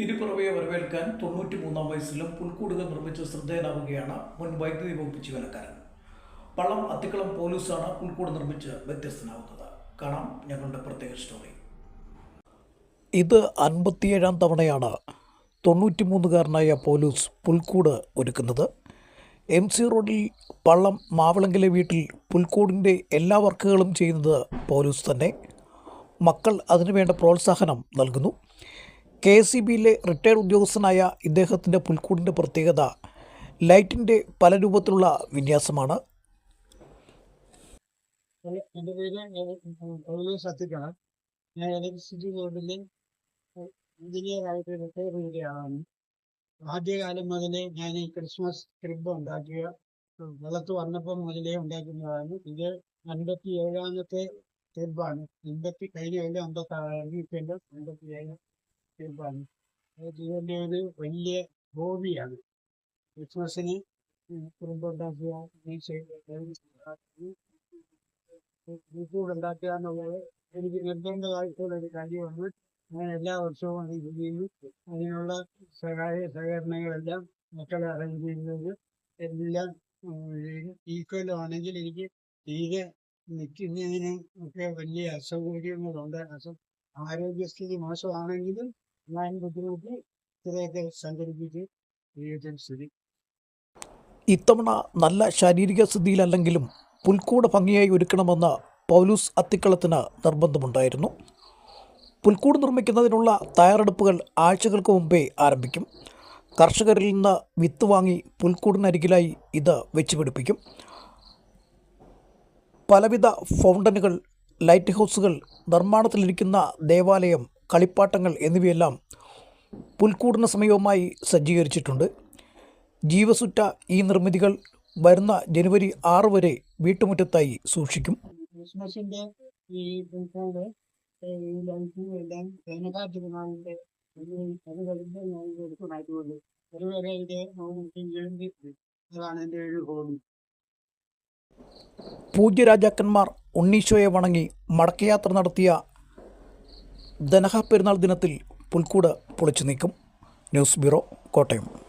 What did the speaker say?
തിരുപ്പിറവിയെ വരവേൽക്കാൻ തൊണ്ണൂറ്റി മൂന്നാം വയസ്സിലും പുൽക്കൂടുകൾ നിർമ്മിച്ച് ശ്രദ്ധേയനാവുകയാണ് മുൻ വൈദ്യുതി വകുപ്പ് ജീവനക്കാരൻ. പള്ളം അത്തിക്കളം പോലീസാണ് പുൽക്കൂട് നിർമ്മിച്ച് വ്യത്യസ്തനാവുന്നത്. കാണാം ഞങ്ങളുടെ പ്രത്യേക സ്റ്റോറി. ഇത് അൻപത്തിയേഴാം തവണയാണ് തൊണ്ണൂറ്റി മൂന്നുകാരനായ പോലീസ് പുൽക്കൂട് ഒരുക്കുന്നത്. എം സി റോഡിൽ പള്ളം മാവളങ്കിലെ വീട്ടിൽ പുൽക്കൂടിന്റെ എല്ലാ വർക്കുകളും ചെയ്യുന്നത് പോലീസ് തന്നെ. മക്കൾ അതിനുവേണ്ട പ്രോത്സാഹനം നൽകുന്നു. കെ എസ് സി ബിയിലെ റിട്ടയർഡ് ഉദ്യോഗസ്ഥനായ ഇദ്ദേഹത്തിന്റെ പുൽക്കൂടിന്റെ പ്രത്യേകത ലൈറ്റിന്റെ പല രൂപത്തിലുള്ള വിന്യാസമാണ്. എന്റെ പേര് സത്യക്കാണ്. ഞാൻ ഇലക്ട്രിസിറ്റി ബോർഡിലെ എഞ്ചിനീയറായിട്ട് റിട്ടയർ റിട്ടയർ ചെയ്തയാളാണ് ആദ്യകാലം മുതലേ ഞാൻ ഈ ക്രിസ്മസ് ക്രിബ് ഉണ്ടാക്കിയ വെള്ളത്ത് വന്നപ്പം മുതലേ ഉണ്ടാക്കുന്നതാണ്. ഇത് അൻപത്തി ഏഴാമത്തെ ക്രിബാണ്. അൻപത്തി കഴിഞ്ഞ അതിന്റെ അമ്പത്തി ആറായിരുന്നു ഇപ്പം എന്റെ അൻപത്തി ഏഴ് ഇതിന്റെ ഒരു വലിയ ഹോബിയാണ്. ക്രിസ്മസിന് കുടുംബം ഉണ്ടാക്കുക ഉണ്ടാക്കുക. എന്നുള്ളത് എനിക്ക് നിർബന്ധമായിട്ടുള്ള ഒരു കാര്യമാണ്. ഞാൻ എല്ലാ വർഷവും അത് ചെയ്യുന്നു അതിനുള്ള സഹായ സഹകരണങ്ങളെല്ലാം മക്കളെ അറേഞ്ച് ചെയ്യുന്നത് എല്ലാം ഈക്വലാണെങ്കിൽ എനിക്ക് തീരെ നിൽക്കുന്നതിനും ഒക്കെ വലിയ അസൗകര്യങ്ങളുണ്ട്. അസ ആരോഗ്യസ്ഥിതി മോശമാണെങ്കിലും ഇത്തവണ നല്ല ശാരീരിക സ്ഥിതിയിലല്ലെങ്കിലും പുൽക്കൂട് ഭംഗിയായി ഒരുക്കണമെന്ന് പൗലൂസ് അത്തിക്കളത്തിന് നിർബന്ധമുണ്ടായിരുന്നു. പുൽക്കൂട് നിർമ്മിക്കുന്നതിനുള്ള തയ്യാറെടുപ്പുകൾ ആഴ്ചകൾക്ക് മുമ്പേ ആരംഭിക്കും. കർഷകരിൽ നിന്ന് വിത്ത് വാങ്ങി പുൽക്കൂടിനരികിലായി ഇത് വെച്ച് പിടിപ്പിക്കും പലവിധ ഫൗണ്ടനുകൾ ലൈറ്റ് ഹൗസുകൾ നിർമ്മാണത്തിലിരിക്കുന്ന ദേവാലയം കളിപ്പാട്ടങ്ങൾ എന്നിവയെല്ലാം പുൽക്കൂടുന്ന സമയവുമായി സജ്ജീകരിച്ചിട്ടുണ്ട്. ജീവസുറ്റ ഈ നിർമ്മിതികൾ വരുന്ന ജനുവരി ആറ് വരെ വീട്ടുമുറ്റത്തായി സൂക്ഷിക്കും. ക്രിസ്മസിന്റെ ഈ പുൽക്കൂട് ഈ ലൈറ്റും എല്ലാം വേനൽക്കാലത്തിനാളിന്റെ അത് കഴിഞ്ഞ് ഞാൻ ഇത് എടുക്കുമായിട്ടുള്ളൂ അതുവരെ ഇത് അതാണ് എന്റെ ഒരു ഹോബി. പൂജ്യരാജാക്കന്മാർ ഉണ്ണീശോയെ വണങ്ങി മടക്കയാത്ര നടത്തിയ ദനഹ പെരുന്നാൾ ദിനത്തിൽ പുൽക്കൂട് പൊളിച്ചു നീക്കും. News bureau Kottayam.